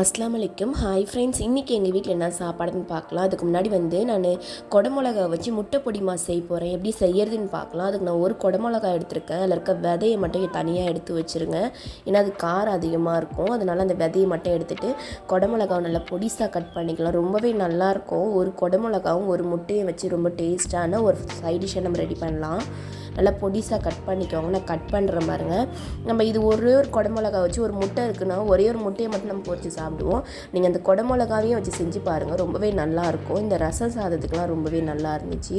அஸ்லாம் வலைக்கம் hi friends இன்றைக்கி எங்கள் வீட்டில் என்ன சாப்பாடுன்னு பார்க்கலாம் அதுக்கு முன்னாடி வந்து நான் குடமிளகா வச்சு முட்டை பொடிமா செய்ய போகிறேன் எப்படி செய்யறதுன்னு பார்க்கலாம் அதுக்கு நான் ஒரு குடமிளகா எடுத்திருக்கேன். அதில் இருக்க விதையை மட்டும் தனியாக எடுத்து வச்சுருங்க. ஏன்னா அது காரம் அதிகமாக இருக்கும். அதனால் அந்த விதையை மட்டும் எடுத்துகிட்டு குடமிளகாவை நல்லா பொடிசாக கட் பண்ணிக்கலாம். ரொம்பவே நல்லாயிருக்கும் ஒரு குடமிளகாவும் ஒரு முட்டையை வச்சு ரொம்ப டேஸ்ட்டான ஒரு சைட் டிஷ்ஷை நம்ம ரெடி பண்ணலாம். நல்லா பொடிசாக கட் பண்ணிக்கோங்க. நான் கட் பண்ணுற மாதிரிங்க நம்ம இது ஒரே ஒரு குடமிளகா வச்சு ஒரு முட்டை இருக்குன்னா ஒரே ஒரு முட்டையை மட்டும் நம்ம பொரிச்சு சாப்பிடுவோம். நீங்கள் அந்த குடமிளகாவையும் வச்சு செஞ்சு பாருங்கள் ரொம்பவே நல்லாயிருக்கும் இந்த ரசம் சாதத்துக்குலாம் ரொம்பவே நல்லா இருந்துச்சு.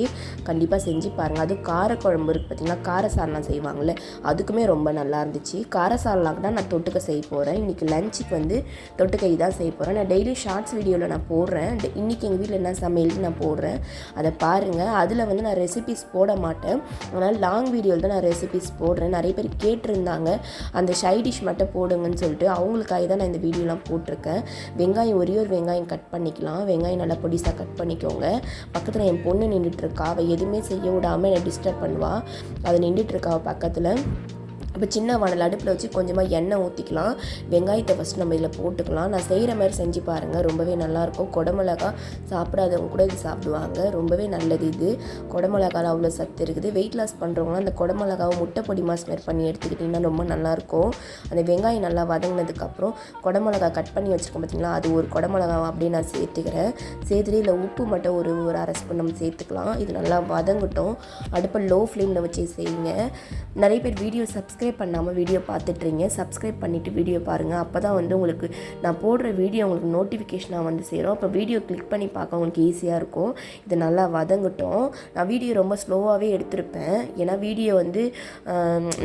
கண்டிப்பாக செஞ்சு பாருங்கள் அது காரக்குழம்பு இருக்குது பார்த்தீங்கன்னா கார சாதம் செய்வாங்கள்ல அதுக்குமே ரொம்ப நல்லா இருந்துச்சு. கார சாதம்லாம் தான் நான் தொட்டுக்க செய்ய போகிறேன் இன்றைக்கி லஞ்சுக்கு வந்து தொட்டுக்கை தான் செய்ய போகிறேன் நான் டெய்லி ஷார்ட்ஸ் வீடியோவில் நான் போடுறேன். இன்றைக்கி எங்கள் வீட்டில் என்ன சமையல் நான் போடுறேன். அதை பாருங்கள் அதில் வந்து நான் ரெசிபிஸ் போட மாட்டேன். அதனால் லாங் வீடியோவில் தான் நான் ரெசிபிஸ் போடுறேன். நிறைய பேர் கேட்டிருந்தாங்க. அந்த ஷை டிஷ் மட்டும் போடுங்கன்னு சொல்லிட்டு அவங்களுக்காக தான் நான் இந்த வீடியோலாம் போட்டிருக்கேன். வெங்காயம் ஒரே ஒரு வெங்காயம் கட் பண்ணிக்கலாம். வெங்காயம் நல்லா பொடிசாக கட் பண்ணிக்கோங்க. பக்கத்தில் என் பொண்ணு நின்றுட்டுருக்கா அவள் எதுவுமே செய்ய விடாமல் என்னை டிஸ்டர்ப் பண்ணுவாள் அது நின்றுட்டுருக்கா அவள் பக்கத்தில். இப்போ சின்ன வானல் அடுப்பில் வச்சு கொஞ்சமாக எண்ணெய் ஊற்றிக்கலாம் வெங்காயத்தை ஃபஸ்ட் நம்ம இதில் போட்டுக்கலாம். நான் செய்கிற மாதிரி செஞ்சு பாருங்கள் ரொம்பவே நல்லாயிருக்கும் குடமிளகா சாப்பிடாதவங்க கூட இது சாப்பிடுவாங்க. ரொம்பவே நல்லது இது. குடமிளகால அவ்வளோ சத்து இருக்குது. வெயிட் லாஸ் பண்ணுறவங்களாம் அந்த குடமிளகாவை முட்டை பொடி மாஸ்மேர் பண்ணி எடுத்துக்கிட்டிங்கன்னா ரொம்ப நல்லாயிருக்கும் அந்த வெங்காயம் நல்லா வதங்கினதுக்கப்புறம் குடமிளகா கட் பண்ணி வச்சுருக்கோம் பார்த்திங்களா அது ஒரு குடமிளகாவை அப்படியே நான் சேர்த்துக்கிறேன். சேர்த்துட்டு இதில் உப்பு மட்டும் ஒரு ஒரு அரை ஸ்பூன் நம்ம சேர்த்துக்கலாம். இது நல்லா வதங்கட்டும். அடுப்பை லோ ஃப்ளேமில் வச்சு செய்யுங்க. நிறைய பேர் வீடியோ சப்ஸ்கிரைப் பண்ணாமல் வீடியோ பார்த்துட்றீங்க. சப்ஸ்கிரைப் பண்ணிவிட்டு வீடியோ பாருங்கள் அப்போ தான் வந்து உங்களுக்கு நான் போடுற வீடியோ உங்களுக்கு நோட்டிஃபிகேஷனாக வந்து சேரும். அப்போ வீடியோ கிளிக் பண்ணி பார்க்க உங்களுக்கு ஈஸியாக இருக்கும். இது நல்லா வதங்கட்டும். நான் வீடியோ ரொம்ப ஸ்லோவாகவே எடுத்திருப்பேன். ஏன்னா வீடியோ வந்து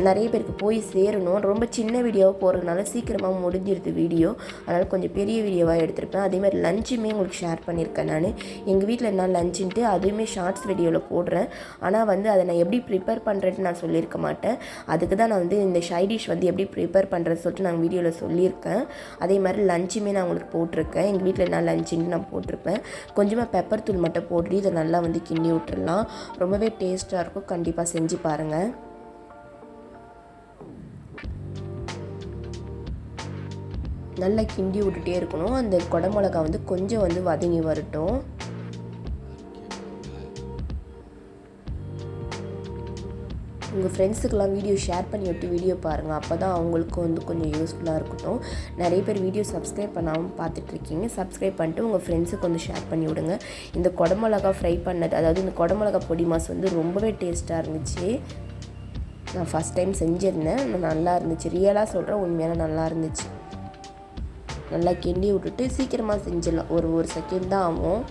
நிறைய பேருக்கு போய் சேரணும். ரொம்ப சின்ன வீடியோவாக போகிறதுனால சீக்கிரமாக முடிஞ்சிருது வீடியோ அதனால் கொஞ்சம் பெரிய வீடியோவாக எடுத்திருப்பேன். அதேமாதிரி லஞ்சுமே உங்களுக்கு ஷேர் பண்ணியிருக்கேன் நான். எங்கள் வீட்டில் என்ன லஞ்சுன்ட்டு அதுவுமே ஷார்ட்ஸ் வீடியோவில் போடுறேன். ஆனால் வந்து அதை நான் எப்படி ப்ரிப்பேர் பண்ணுறேன்னு நான் சொல்லியிருக்க மாட்டேன். அதுக்கு தான் நான் வந்து இந்த ஷை டிஷ் வந்து எப்படி ப்ரிப்பேர் பண்ணுறது சொல்லிட்டு நான் வீடியோவில் சொல்லியிருக்கேன். அதே மாதிரி லஞ்சுமே நான் உங்களுக்கு போட்டிருக்கேன். எங்கள் வீட்டில் என்ன லஞ்சுன்னு நான் போட்டிருப்பேன். கொஞ்சமாக பெப்பர் தூள் மட்டும் போட்டு இதை நல்லா வந்து கிண்டி விட்டுடலாம் ரொம்பவே டேஸ்ட்டாக இருக்கும். கண்டிப்பாக செஞ்சு பாருங்கள் நல்லா கிண்டி விட்டுட்டே இருக்கணும். அந்த குடமிளகா வந்து கொஞ்சம் வந்து வதங்கி வரட்டும். உங்கள் ஃப்ரெண்ட்ஸுக்கெல்லாம் வீடியோ ஷேர் பண்ணி விட்டு வீடியோ பாருங்கள். அப்போ தான் அவங்களுக்கும் வந்து கொஞ்சம் யூஸ்ஃபுல்லாக இருக்கட்டும். நிறைய பேர் வீடியோ சப்ஸ்கிரைப் பண்ணாமல் பார்த்துட்ருக்கீங்க. சப்ஸ்கிரைப் பண்ணிட்டு உங்கள் ஃப்ரெண்ட்ஸுக்கு வந்து ஷேர் பண்ணி விடுங்க. இந்த குடமிளகா ஃப்ரை பண்ணது அதாவது இந்த குடமிளகா பொடி மாஸ் வந்து ரொம்பவே டேஸ்ட்டாக இருந்துச்சு. நான் ஃபஸ்ட் டைம் செஞ்சிருந்தேன். நல்லா இருந்துச்சு. ரியலாக சொல்கிறேன் உண்மையான நல்லா இருந்துச்சு. நல்லா கிண்டி விட்டுட்டு சீக்கிரமாக செஞ்சிடலாம். ஒரு ஒரு செகண்ட் தான் ஆகும்.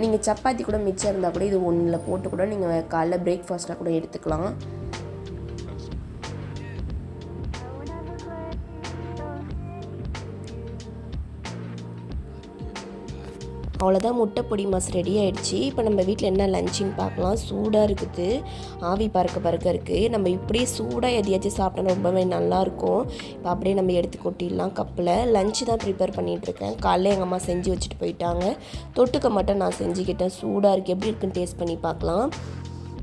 நீங்கள் சப்பாத்தி கூட மிச்சம் இருந்தால் கூட இது ஒன்றில் போட்டு கூட நீங்கள் காலைல பிரேக்ஃபாஸ்ட்டாக கூட எடுத்துக்கலாம். அவ்வளோதான் முட்டை பொடி மாஸ் ரெடி ஆகிடுச்சு இப்போ நம்ம வீட்டில் என்ன லஞ்சுன்னு பார்க்கலாம். சூடாக இருக்குது. ஆவி பறக்க பறக்க இருக்குது நம்ம இப்படியே சூடாக எதையாச்சும் சாப்பிட்டா ரொம்பவே நல்லாயிருக்கும். இப்போ அப்படியே நம்ம எடுத்து கொட்டிடலாம் கப்பில். லஞ்சு தான் ப்ரிப்பேர் பண்ணிகிட்ருக்கேன் காலையில் எங்கள் அம்மா செஞ்சு வச்சுட்டு போயிட்டாங்க. தொட்டுக்க மட்டும் நான் செஞ்சுக்கிட்டேன். சூடாக இருக்குது எப்படி இருக்குன்னு டேஸ்ட் பண்ணி பார்க்கலாம்.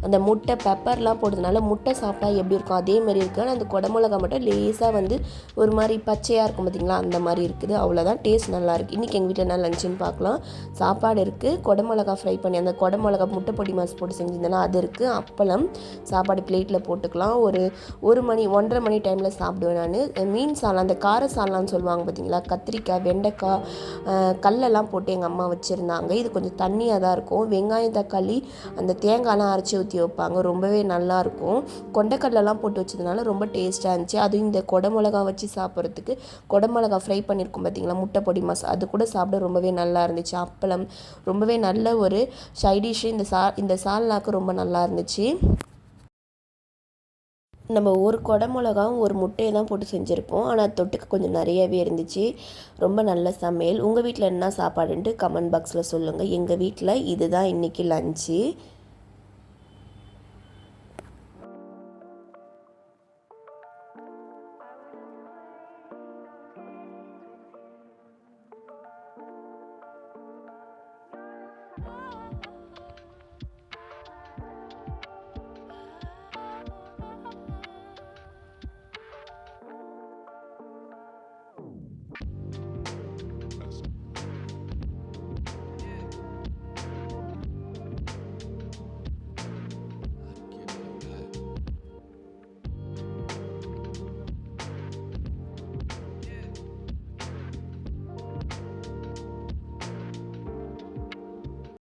அந்த முட்டை பெப்பர்லாம் போடுறதுனால முட்டை சாப்பிட்டா எப்படி இருக்கும்? அதே மாதிரி இருக்குது ஆனால் அந்த குடமிளகா மட்டும் லேசாக வந்து ஒரு மாதிரி பச்சையாக இருக்கும் பார்த்தீங்களா அந்த மாதிரி இருக்குது. அவ்வளோதான் டேஸ்ட் நல்லா இருக்குது இன்றைக்கி எங்கள் வீட்டில் என்ன லஞ்சுன்னு பார்க்கலாம் சாப்பாடு இருக்குது குடமிளகா ஃப்ரை பண்ணி அந்த குடமிளகா முட்டை பொடி மாஸ் போட்டு செஞ்சிருந்தேன்னா அது இருக்குது அப்பளம் சாப்பாடு பிளேட்டில் போட்டுக்கலாம். ஒரு ஒரு மணி ஒன்றரை மணி டைமில் சாப்பிடுவேன் நான். மீன் சாலம் அந்த கார சாலான்னு சொல்லுவாங்க பார்த்தீங்களா கத்திரிக்காய் வெண்டைக்காய் கல்லெல்லாம் போட்டு எங்கள் அம்மா வச்சுருந்தாங்க. இது கொஞ்சம் தண்ணியாக தான் இருக்கும். வெங்காயம் தக்காளி அந்த தேங்காய்லாம் அரைச்சி ஊற்றி வைப்பாங்க. ரொம்பவே நல்லாயிருக்கும் கொண்டைக்கடலாம் போட்டு வச்சதுனால ரொம்ப டேஸ்ட்டாக இருந்துச்சு. அதுவும் இந்த குடமிளகா வச்சு சாப்பிட்றதுக்கு குடமிளகா ஃப்ரை பண்ணியிருக்கோம் பார்த்தீங்களா முட்டை பொடி மசா அது கூட சாப்பிட ரொம்பவே நல்லா இருந்துச்சு. அப்பளம் ரொம்பவே நல்ல ஒரு சைடிஷ் இந்த சா இந்த சால்னாக்கு ரொம்ப நல்லா இருந்துச்சு. நம்ம ஒரு குடமிளகாவும் ஒரு முட்டையை தான் போட்டு செஞ்சுருப்போம். ஆனால் தொட்டுக்கு கொஞ்சம் நிறையவே இருந்துச்சு. ரொம்ப நல்ல சமையல். உங்கள் வீட்டில் என்ன சாப்பாடுன்ட்டு கமெண்ட் பாக்ஸில் சொல்லுங்கள் எங்கள் வீட்டில் இதுதான் இன்றைக்கி லஞ்சு